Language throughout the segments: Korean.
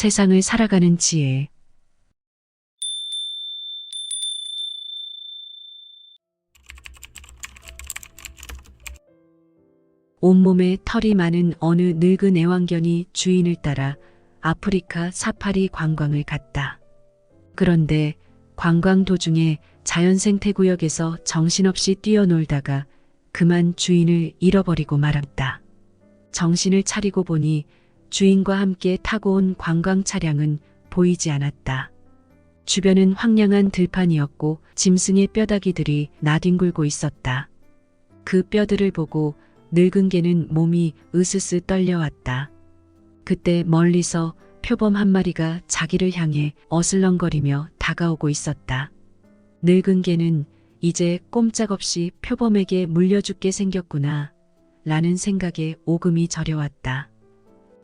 세상을 살아가는 지혜. 온몸에 털이 많은 어느 늙은 애완견이 주인을 따라 아프리카 사파리 관광을 갔다. 그런데 관광 도중에 자연생태구역에서 정신없이 뛰어놀다가 그만 주인을 잃어버리고 말았다. 정신을 차리고 보니 주인과 함께 타고 온 관광 차량은 보이지 않았다. 주변은 황량한 들판이었고 짐승의 뼈다귀들이 나뒹굴고 있었다. 그 뼈들을 보고 늙은 개는 몸이 으스스 떨려왔다. 그때 멀리서 표범 한 마리가 자기를 향해 어슬렁거리며 다가오고 있었다. 늙은 개는 이제 꼼짝없이 표범에게 물려 죽게 생겼구나. 라는 생각에 오금이 저려왔다.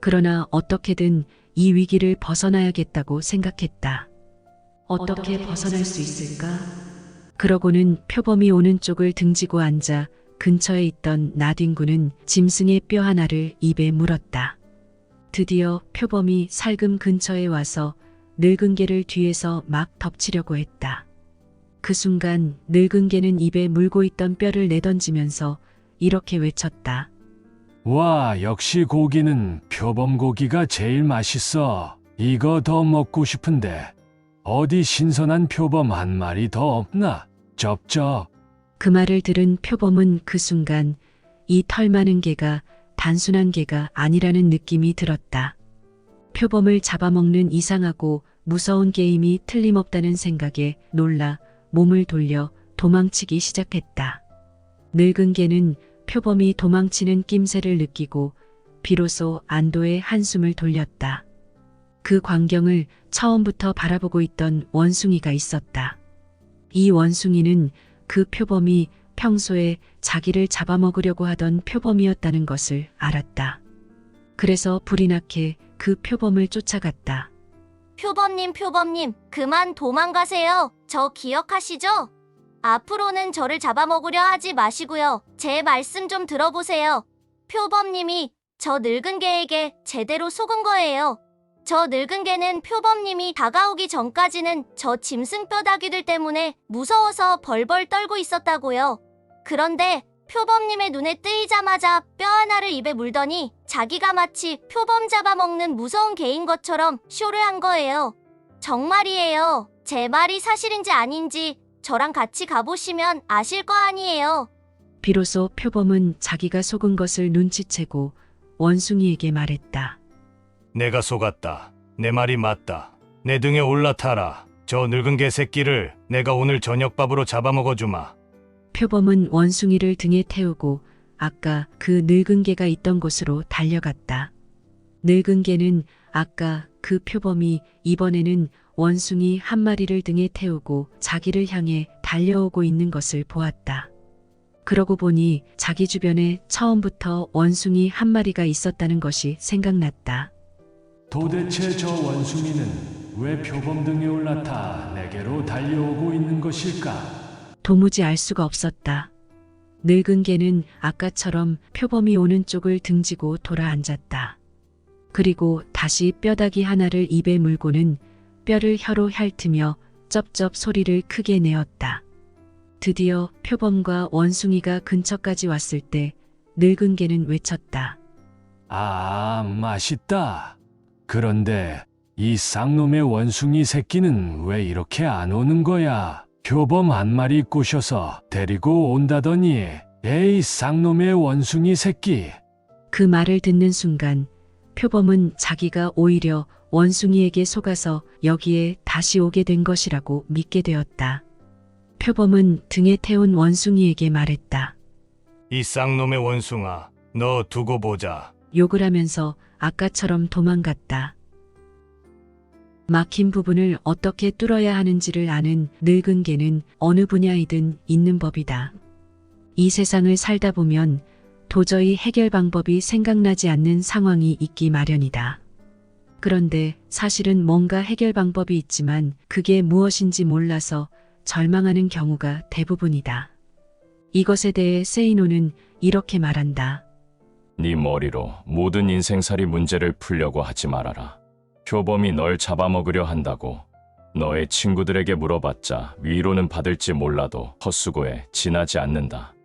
그러나 어떻게든 이 위기를 벗어나야겠다고 생각했다. 어떻게 벗어날 수 있을까? 그러고는 표범이 오는 쪽을 등지고 앉아 근처에 있던 나뒹구는 짐승의 뼈 하나를 입에 물었다. 드디어 표범이 살금 근처에 와서 늙은 개를 뒤에서 막 덮치려고 했다. 그 순간 늙은 개는 입에 물고 있던 뼈를 내던지면서 이렇게 외쳤다. 와, 역시 고기는 표범 고기가 제일 맛있어. 이거 더 먹고 싶은데. 어디 신선한 표범 한 마리 더 없나? 쩝쩝. 그 말을 들은 표범은 그 순간 이 털 많은 개가 단순한 개가 아니라는 느낌이 들었다. 표범을 잡아먹는 이상하고 무서운 게임이 틀림없다는 생각에 놀라 몸을 돌려 도망치기 시작했다. 늙은 개는 표범이 도망치는 낌새를 느끼고 비로소 안도의 한숨을 돌렸다. 그 광경을 처음부터 바라보고 있던 원숭이가 있었다. 이 원숭이는 그 표범이 평소에 자기를 잡아먹으려고 하던 표범이었다는 것을 알았다. 그래서 불이 나게 그 표범을 쫓아갔다. 표범님, 표범님, 그만 도망가세요. 저 기억하시죠? 앞으로는 저를 잡아먹으려 하지 마시고요. 제 말씀 좀 들어보세요. 표범님이 저 늙은 개에게 제대로 속은 거예요. 저 늙은 개는 표범님이 다가오기 전까지는 저 짐승 뼈다귀들 때문에 무서워서 벌벌 떨고 있었다고요. 그런데 표범님의 눈에 뜨이자마자 뼈 하나를 입에 물더니 자기가 마치 표범 잡아먹는 무서운 개인 것처럼 쇼를 한 거예요. 정말이에요. 제 말이 사실인지 아닌지 저랑 같이 가보시면 아실 거 아니에요. 비로소 표범은 자기가 속은 것을 눈치채고 원숭이에게 말했다. 내가 속았다. 내 말이 맞다. 내 등에 올라타라. 저 늙은 개 새끼를 내가 오늘 저녁밥으로 잡아먹어 주마. 표범은 원숭이를 등에 태우고 아까 그 늙은 개가 있던 곳으로 달려갔다. 늙은 개는 아까 그 표범이 이번에는 원숭이 한 마리를 등에 태우고 자기를 향해 달려오고 있는 것을 보았다. 그러고 보니 자기 주변에 처음부터 원숭이 한 마리가 있었다는 것이 생각났다. 도대체 저 원숭이는 왜 표범 등에 올라타 내게로 달려오고 있는 것일까? 도무지 알 수가 없었다. 늙은 개는 아까처럼 표범이 오는 쪽을 등지고 돌아 앉았다. 그리고 다시 뼈다귀 하나를 입에 물고는 뼈를 혀로 핥으며 쩝쩝 소리를 크게 내었다. 드디어 표범과 원숭이가 근처까지 왔을 때 늙은 개는 외쳤다. 아, 맛있다. 그런데 이 쌍놈의 원숭이 새끼는 왜 이렇게 안 오는 거야? 표범 한 마리 꼬셔서 데리고 온다더니 에이 쌍놈의 원숭이 새끼. 그 말을 듣는 순간 표범은 자기가 오히려 원숭이에게 속아서 여기에 다시 오게 된 것이라고 믿게 되었다. 표범은 등에 태운 원숭이에게 말했다. 이 쌍놈의 원숭아, 너 두고 보자. 욕을 하면서 아까처럼 도망갔다. 막힌 부분을 어떻게 뚫어야 하는지를 아는 늙은 개는 어느 분야이든 있는 법이다. 이 세상을 살다 보면 도저히 해결 방법이 생각나지 않는 상황이 있기 마련이다. 그런데 사실은 뭔가 해결 방법이 있지만 그게 무엇인지 몰라서 절망하는 경우가 대부분이다. 이것에 대해 세이노는 이렇게 말한다. 네 머리로 모든 인생살이 문제를 풀려고 하지 말아라. 표범이 널 잡아먹으려 한다고. 너의 친구들에게 물어봤자 위로는 받을지 몰라도 헛수고에 지나지 않는다.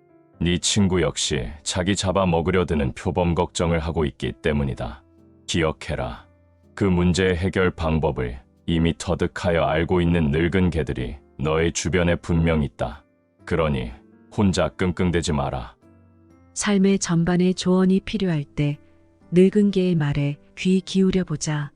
네 친구 역시 자기 잡아먹으려 드는 표범 걱정을 하고 있기 때문이다. 기억해라. 그 문제의 해결 방법을 이미 터득하여 알고 있는 늙은 개들이 너의 주변에 분명 있다. 그러니 혼자 끙끙대지 마라. 삶의 전반에 조언이 필요할 때 늙은 개의 말에 귀 기울여 보자.